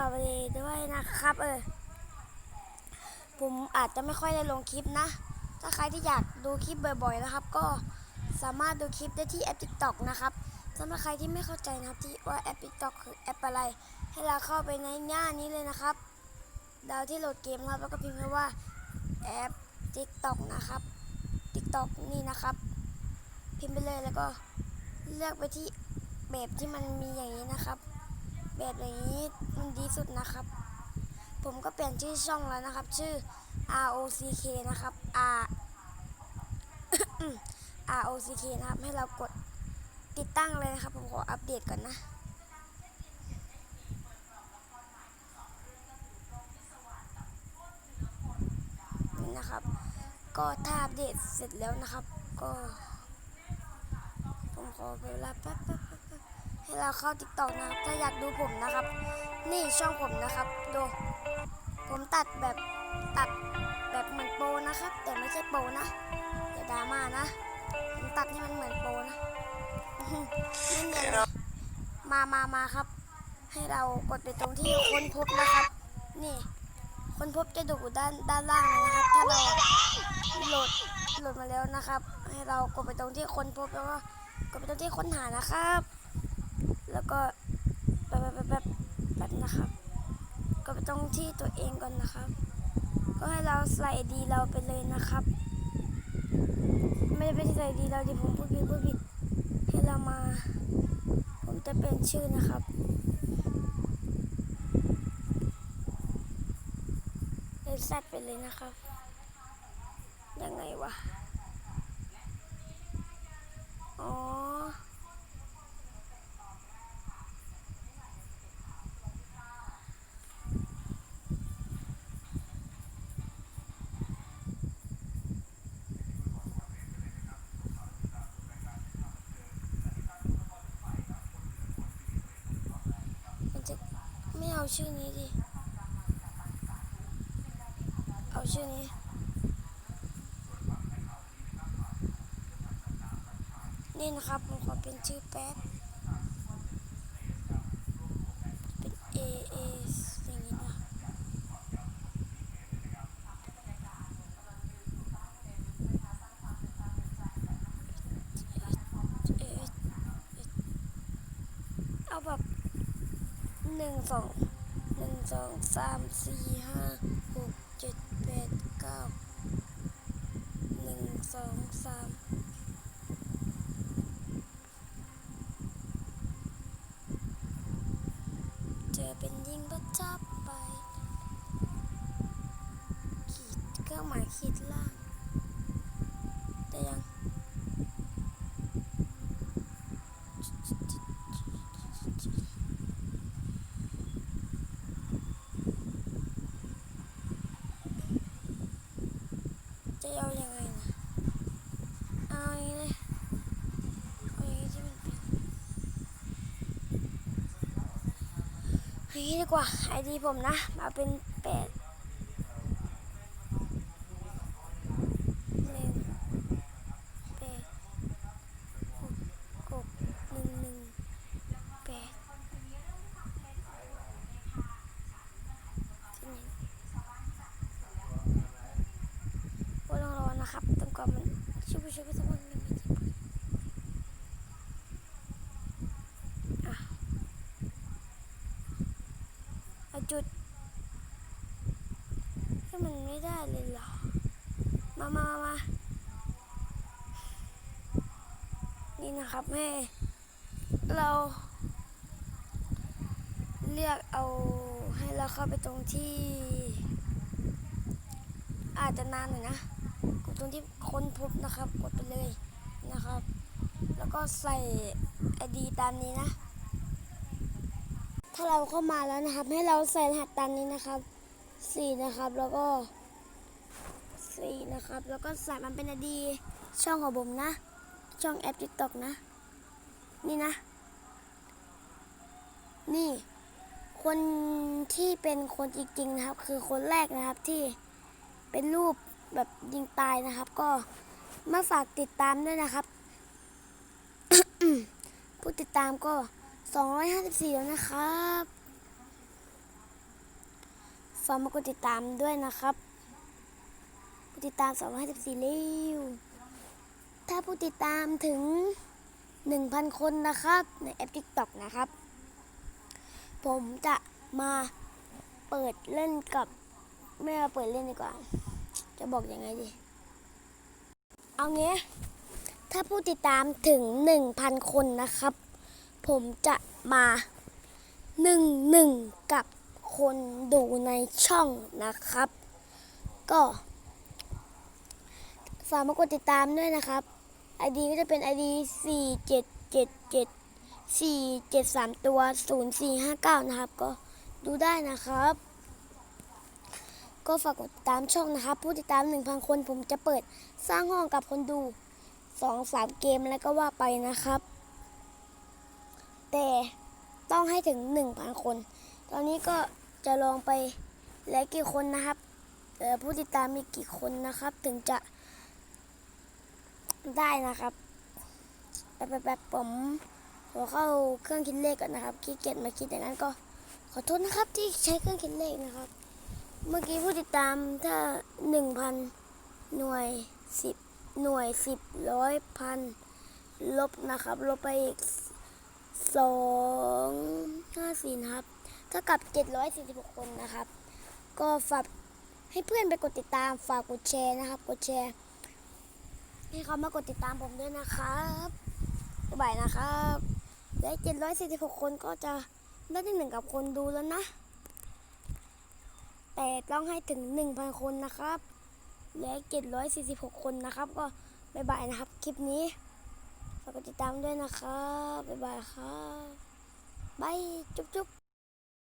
วัสดีด้วยนะครับ เออ ผมอาจจะไม่ค่อยได้ลงคลิปนะ ถ้าใครที่อยากดูคลิปบ่อยๆนะครับ ก็สามารถดูคลิปได้ที่แอป TikTok นะครับสำหรับใครที่ไม่เข้าใจนะครับที่ว่าแอป TikTok คือแอปอะไร ให้เราเข้าไปในหน้านี้เลยนะครับ ดาวที่โหลดเกมครับแล้วก็พิมพ์คำว่าแอป TikTok นะครับ TikTok นี่นะครับ พิมพ์ไปเลยแล้วก็เลือกไปที่แบบที่มันมีอย่างนี้นะครับ แบบอย่างนี้มันดีสุดนะครับ ผมก็เปลี่ยนชื่อช่องแล้วนะครับ ชื่อ R O C K นะครับ R R O C K นะครับ ให้เรากดติดตั้งเลยนะครับ ผมขออัปเดตก่อนนะนี่นะครับ ก็ถ้าอัปเดตเสร็จแล้วนะครับ ก็ผมขอเวลาแป๊บ ให้เราเข้าติ๊กต็อกนะครับ ถ้าอยากดูผมนะครับ นี่ช่องผมนะครับ ดูผมตัดแบบตัดแบบเหมือนโปนะครับ แต่ไม่ใช่โปนะอย่าดราม่านะผมตัดให้มันเหมือนโปนะไม่เนียนมามามาครับ ให้เรากดไปตรงที่ค้นพบนะครับ นี่ค้นพบจะอยู่ด้านด้านล่างนะครับ ถ้าเราโหลดโหลดมาแล้วนะครับ ให้เรากดไปตรงที่ค้นพบแล้วก็กดไปตรงที่ค้นหานะครับ แล้วก็แบบแบบแบบแบบนะครับ ก็ไปตรงที่ตัวเองก่อนนะครับ ก็ให้เราใส่ดีเราไปเลยนะครับ ไม่ได้เป็นใส่ดีเราดิผมพูดผิดพูดผิดให้เรามา ผมจะเป็นชื่อนะครับเลยแซดไปเลยนะครับ ยังไงวะ อ๋อ มันจะไม่เอา ชื่อนี้ดิ เอาชื่อนี้ นี่นะครับผมขอเป็นชื่อแป๊บ เป็น A A อย่างนี้นะเอ๊ะเอาแบบหนึ่งสอง สองสามสี่ห้าหกเจ็ดแปดเก้าหนึ่งสองสามเจอเป็นยิงประจับไปขีดก็หมายขีดล่าง แต่ยัง จะเอายังไงนะเอาอย่างนี้เลยเอาอย่างนี้ที่มันเป็น นี้ดีกว่าไอดีผมนะ มาเป็นแปดหนึ่งแปดหกหนึ่งหนึ่งแปดที่นี่ก็ต้องรอนะครับจนกว่ามันชุบชุบสักวันหนึ่งอะเอา จุดให้มันไม่ได้เลยเหรอ มามามามานี่นะครับแม่ เราเลือกเอาให้เราเข้าไปตรงที่ อาจจะนานหน่อยนะกดตรงที่ค้นพบนะครับ กดไปเลยนะครับ แล้วก็ใส่ไอดีตามนี้นะ ถ้าเราเข้ามาแล้วนะครับ ให้เราใส่รหัสตามนี้นะครับสี่นะครับแล้วก็สี่นะครับ แล้วก็ใส่มันเป็นอดี ช่องของผมนะ ช่องแอปติ๊กต็อกนะ นี่นะ นี่ คนที่เป็นคนจริงๆนะครับ คือคนแรกนะครับที่เป็นรูปแบบยิงตายนะครับ ก็มาฝากติดตามด้วยนะครับ ผู้ติดตามก็ 254 แล้วนะครับฝากมากดติดตามด้วยนะครับผู้ติดตาม 254เร็วถ้าผู้ติดตามถึง 1,000 คนนะครับ ในแอป TikTok นะครับ ผมจะมาเปิดเล่นกับ ไม่มาเปิดเล่นดีกว่า จะบอกยังไงดี เอางี้ ถ้าผู้ติดตามถึง 1,000 คนนะครับ ผมจะมาหนึ่งหนึ่งกับคนดูในช่องนะครับ ก็ฝากมากดติดตามด้วยนะครับ ID ก็จะเป็น ID 4 7 7 7 4 7 3 ตัว 0 4 5 9 นะครับ ก็ดูได้นะครับ ก็ฝากกดติดตามช่องนะครับ ผู้ติดตาม 1,000 คนผมจะเปิดสร้างห้องกับคนดู 2-3 เกมแล้วก็ว่าไปนะครับ แต่ต้องให้ถึง 1,000 คน ตอนนี้ก็จะลองไปเหลือกี่คนนะครับผู้ติดตามมีกี่คนนะครับ ถึงจะได้นะครับแป๊บๆผมขอเข้าเครื่องคิดเลขก่อนนะครับขี้เกียจมาคิดอย่างนั้นก็ขอโทษนะครับที่ใช้เครื่องคิดเลขนะครับ เมื่อกี้ผู้ติดตามถ้า 1,000 หน่วย 10 หน่วย 10ร้อยพันลบนะครับ ลบไปอีก สองห้าสี่นะครับเท่ากับ746คนนะครับ ก็ฝากให้เพื่อนไปกดติดตามฝากกดแชร์นะครับ กดแชร์ให้เขามากดติดตามผมด้วยนะครับบายนะครับและ746คนก็จะได้ที่หนึ่งกับคนดูแล้วนะ แต่ต้องให้ถึง1,000คนนะครับ และ746คนนะครับ ก็บายบายนะครับ คลิปนี้ ฝากกดติดตามด้วยนะครับบ๊ายบายครับบายจุ๊บจุ๊บ